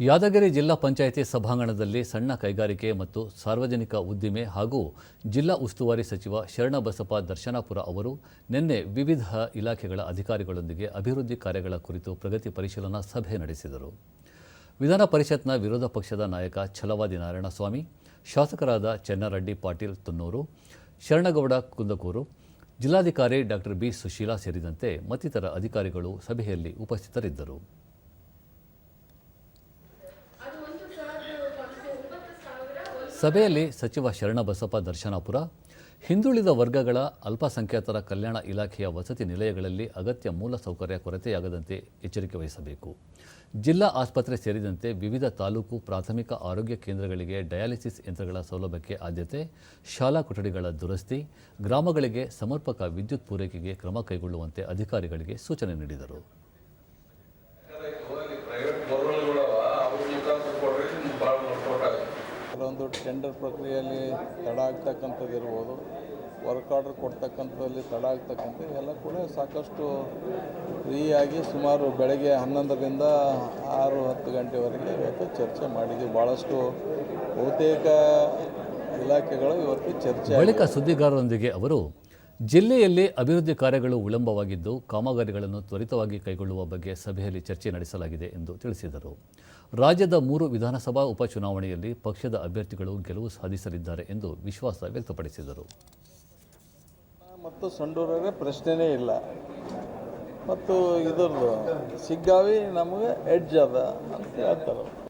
ಯಾದಗಿರಿ ಜಿಲ್ಲಾ ಪಂಚಾಯಿತಿ ಸಭಾಂಗಣದಲ್ಲಿ ಸಣ್ಣ ಕೈಗಾರಿಕೆ ಮತ್ತು ಸಾರ್ವಜನಿಕ ಉದ್ದಿಮೆ ಹಾಗೂ ಜಿಲ್ಲಾ ಉಸ್ತುವಾರಿ ಸಚಿವ ಶರಣಬಸಪ್ಪ ದರ್ಶನಾಪುರ ಅವರು ನಿನ್ನೆ ವಿವಿಧ ಇಲಾಖೆಗಳ ಅಧಿಕಾರಿಗಳೊಂದಿಗೆ ಅಭಿವೃದ್ಧಿ ಕಾರ್ಯಗಳ ಕುರಿತು ಪ್ರಗತಿ ಪರಿಶೀಲನಾ ಸಭೆ ನಡೆಸಿದರು. ವಿಧಾನ ಪರಿಷತ್ನ ವಿರೋಧ ಪಕ್ಷದ ನಾಯಕ ಛಲವಾದಿ ನಾರಾಯಣಸ್ವಾಮಿ, ಶಾಸಕರಾದ ಚೆನ್ನರೆಡ್ಡಿ ಪಾಟೀಲ್ ತುನ್ನೂರು, ಶರಣಗೌಡ ಕುಂದಕೂರು, ಜಿಲ್ಲಾಧಿಕಾರಿ ಡಾಕ್ಟರ್ ಬಿ ಸುಶೀಲಾ ಸೇರಿದಂತೆ ಮತ್ತಿತರ ಅಧಿಕಾರಿಗಳು ಸಭೆಯಲ್ಲಿ ಉಪಸ್ಥಿತರಿದ್ದರು. ಸಭೆಯಲ್ಲಿ ಸಚಿವ ಶರಣಬಸಪ್ಪ ದರ್ಶನಾಪುರ, ಹಿಂದುಳಿದ ವರ್ಗಗಳ ಅಲ್ಪಸಂಖ್ಯಾತರ ಕಲ್ಯಾಣ ಇಲಾಖೆಯ ವಸತಿ ನಿಲಯಗಳಲ್ಲಿ ಅಗತ್ಯ ಮೂಲಸೌಕರ್ಯ ಕೊರತೆಯಾಗದಂತೆ ಎಚ್ಚರಿಕೆ ವಹಿಸಬೇಕು. ಜಿಲ್ಲಾ ಆಸ್ಪತ್ರೆ ಸೇರಿದಂತೆ ವಿವಿಧ ತಾಲೂಕು ಪ್ರಾಥಮಿಕ ಆರೋಗ್ಯ ಕೇಂದ್ರಗಳಿಗೆ ಡಯಾಲಿಸಿಸ್ ಯಂತ್ರಗಳ ಸೌಲಭ್ಯಕ್ಕೆ ಆದ್ಯತೆ, ಶಾಲಾ ಕೊಠಡಿಗಳ ದುರಸ್ತಿ, ಗ್ರಾಮಗಳಿಗೆ ಸಮರ್ಪಕ ವಿದ್ಯುತ್ ಪೂರೈಕೆಗೆ ಕ್ರಮ ಕೈಗೊಳ್ಳುವಂತೆ ಅಧಿಕಾರಿಗಳಿಗೆ ಸೂಚನೆ ನೀಡಿದರು. ಕೆಲವೊಂದು ಟೆಂಡರ್ ಪ್ರಕ್ರಿಯೆಯಲ್ಲಿ ತಡ ಆಗ್ತಕ್ಕಂಥದ್ದು ಇರ್ಬೋದು ವರ್ಕ್ ಆರ್ಡರ್ ಕೊಡ್ತಕ್ಕಂಥದ್ದಲ್ಲಿ ತಡ ಆಗ್ತಕ್ಕಂಥ ಎಲ್ಲ ಕೂಡ ಸಾಕಷ್ಟು ಫ್ರೀಯಾಗಿ ಸುಮಾರು ಬೆಳಗ್ಗೆ ಹನ್ನೊಂದರಿಂದ ಆರು ಹತ್ತು ಗಂಟೆವರೆಗೆ ಇವತ್ತು ಚರ್ಚೆ ಮಾಡಿದ್ದೀವಿ ಭಾಳಷ್ಟು ಬಹುತೇಕ ಇಲಾಖೆಗಳು ಇವತ್ತು ಚರ್ಚೆ ಬಳಿಕ ಸುದ್ದಿಗಾರರೊಂದಿಗೆ ಅವರು ಜಿಲ್ಲೆಯಲ್ಲಿ ಅಭಿವೃದ್ಧಿ ಕಾರ್ಯಗಳು ವಿಳಂಬವಾಗಿದ್ದು ಕಾಮಗಾರಿಗಳನ್ನು ತ್ವರಿತವಾಗಿ ಕೈಗೊಳ್ಳುವ ಬಗ್ಗೆ ಸಭೆಯಲ್ಲಿ ಚರ್ಚೆ ನಡೆಸಲಾಗಿದೆ ಎಂದು ತಿಳಿಸಿದರು. ರಾಜ್ಯದ ಮೂರು ವಿಧಾನಸಭಾ ಉಪಚುನಾವಣೆಯಲ್ಲಿ ಪಕ್ಷದ ಅಭ್ಯರ್ಥಿಗಳು ಗೆಲುವು ಸಾಧಿಸಲಿದ್ದಾರೆ ಎಂದು ವಿಶ್ವಾಸ ವ್ಯಕ್ತಪಡಿಸಿದರು. ಮತ್ತು ಸಂಡೂರವರೇ ಪ್ರಶ್ನೆನೇ ಇಲ್ಲ. ಮತ್ತು ಇದರ ಸಿಗ್ಗಾವಿ ನಮಗೆ ಎಡ್ಜ್ ಅದ ಅಂತ ಹೇಳ್ತಾರೆ.